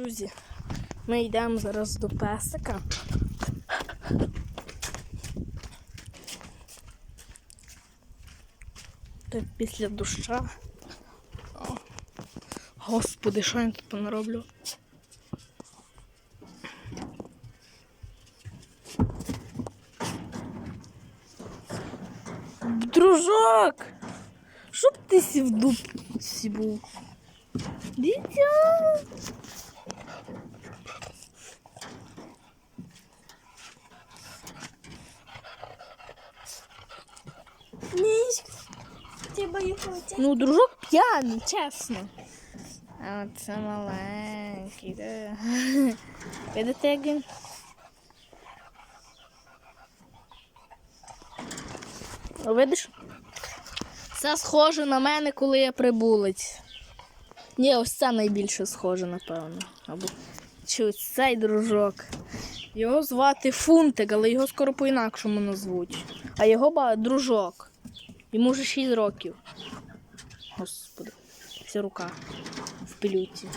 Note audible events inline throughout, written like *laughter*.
Друзі, ми йдемо зараз до песика. Так після доща. Господи, що я тут понароблю? Дружок! Щоб ти сів в дупці був? Дитя! Ну, дружок п'яний, чесно. А це маленький, да. *laughs* Видите, як він? О, Видиш? Це схоже на мене, коли я прибулець. Ні, ось це найбільше схоже, напевно. Або чи цей дружок. Його звати Фунтик, але його скоро по-інакшому назвуть. А його ба- дружок. Йому вже 6 років. Господи, вся рука в пилюці.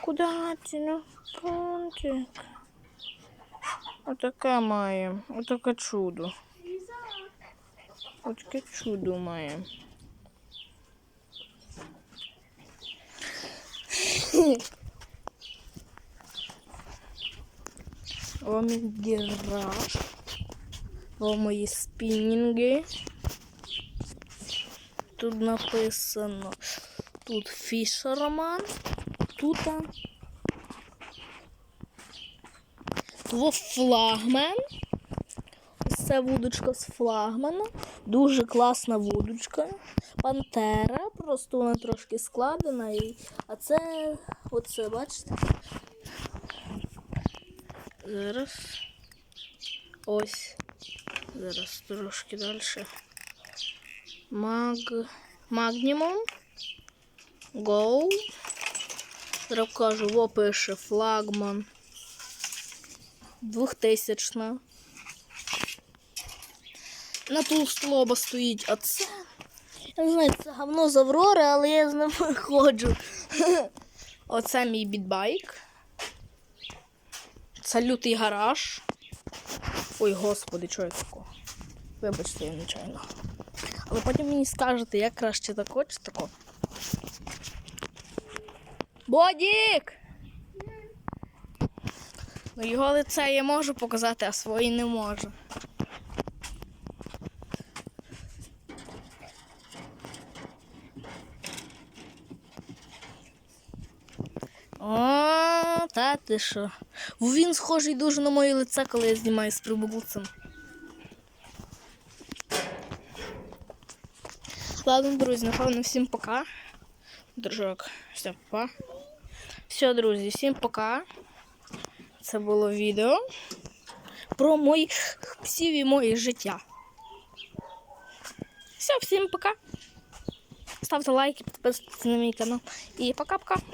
Куда ти ну, Фунтик? Отаке має. Отаке чудо. Отаке чудо має. О, мій гіраж. О, мої спінінги. Тут написано. Тут фішерман. Тут. флагмен. Це вудочка з флагмана. Дуже класна вудочка. Пантера. Просто вона трошки складена. І... А це оце, бачите? Зараз. Ось. Зараз трошки далі. Маг... Магнімум. Гоу. Зараз кажу, во пише флагман. Двохтисячна. На ту лоба стоїть, а це. Я не знаю, це говно з Аврори, але я з ним *laughs* ходжу. *laughs* Оце мій бітбайк. Це лютий гараж. Ой, господи, що я тако? Вибачте, я нечайно. Але потім мені скажете, як краще тако чи тако. Бодік! Ну його лице я можу показати, а свої не можу. О, та ти що? Він схожий дуже на моє лице, коли я знімаю з прибулцем. Ладно, друзі, напевно, всім пока. Дружок, все, па. Все, друзі, всім пока. Це було відео про моїх псів і моє життя. Все, всім пока. Ставте лайки, підписуйтесь на мій канал. І пока-пока.